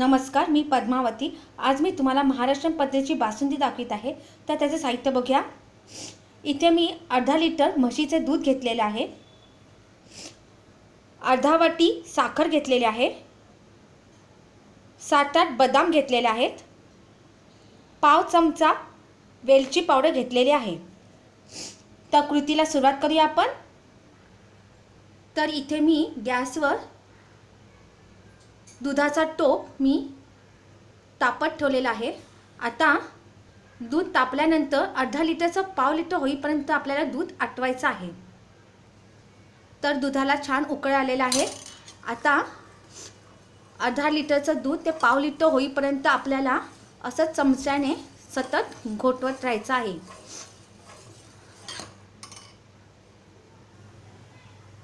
नमस्कार मी पद्मावती. आज मी तुम्हाला महाराष्ट्र पद्धतीची बासुंदी दाखवित आहे. तर त्याचे साहित्य बघूया. इथे मी अर्धा लिटर म्हशीचे दूध घेतलेले आहे. अर्धा वाटी साखर घेतलेली आहे. सात आठ बदाम घेतलेले आहेत. पाव चमचा वेलची पावडर घेतलेली आहे. तर कृतीला सुरुवात करूया आपण. तर इथे मी गॅसवर दुधाचा टोप मी तापत ठेवलेला आहे. आता दूध तापल्यानंतर अर्धा लिटरचं पाव लिटर होईपर्यंत आपल्याला दूध आटवायचं आहे. तर दुधाला छान उकळ आलेला आहे. आता अर्धा लिटरचं दूध ते पाव लिटर होईपर्यंत आपल्याला असं चमच्याने सतत घोटवत राहायचं आहे.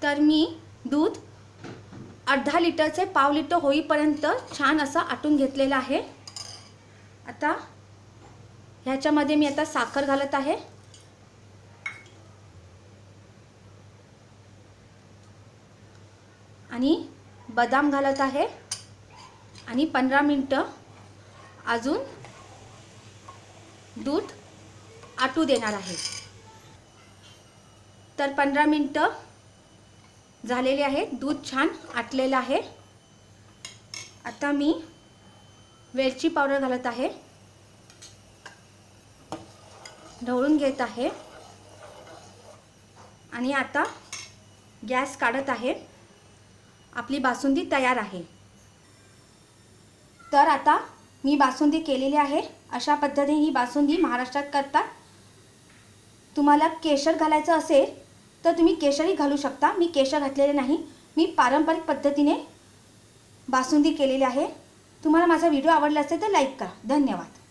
तर मी दूध अर्धा लिटरचे पाव लिटर होईपर्यंत छान असं आटून घेतलेलं आहे. आता ह्याच्यामध्ये मी आता साखर घालत आहे. आणि बदाम घालत आहे. आणि पंधरा मिनटं अजून दूध आटू देणार आहे. तर पंधरा मिनटं झालेले आहे. दूध छान आटलेलं आहे. आता मी वेलची पावडर घालत आहे. ढवळून घेत आहे. आणि आता गॅस काढत आहे. आपली बासुंदी तयार आहे. तर आता मी बासुंदी केलेली आहे. अशा पद्धतीने ही बासुंदी महाराष्ट्रात करतात. तुम्हाला केशर घालायचं असेल तर तुम्ही केशरही घालू शकता. मी केशर घातलेले नाही. मी पारंपरिक पद्धतीने बासुंदी केलेली आहे. तुम्हाला माझा व्हिडिओ आवडला असेल तर लाईक करा. धन्यवाद.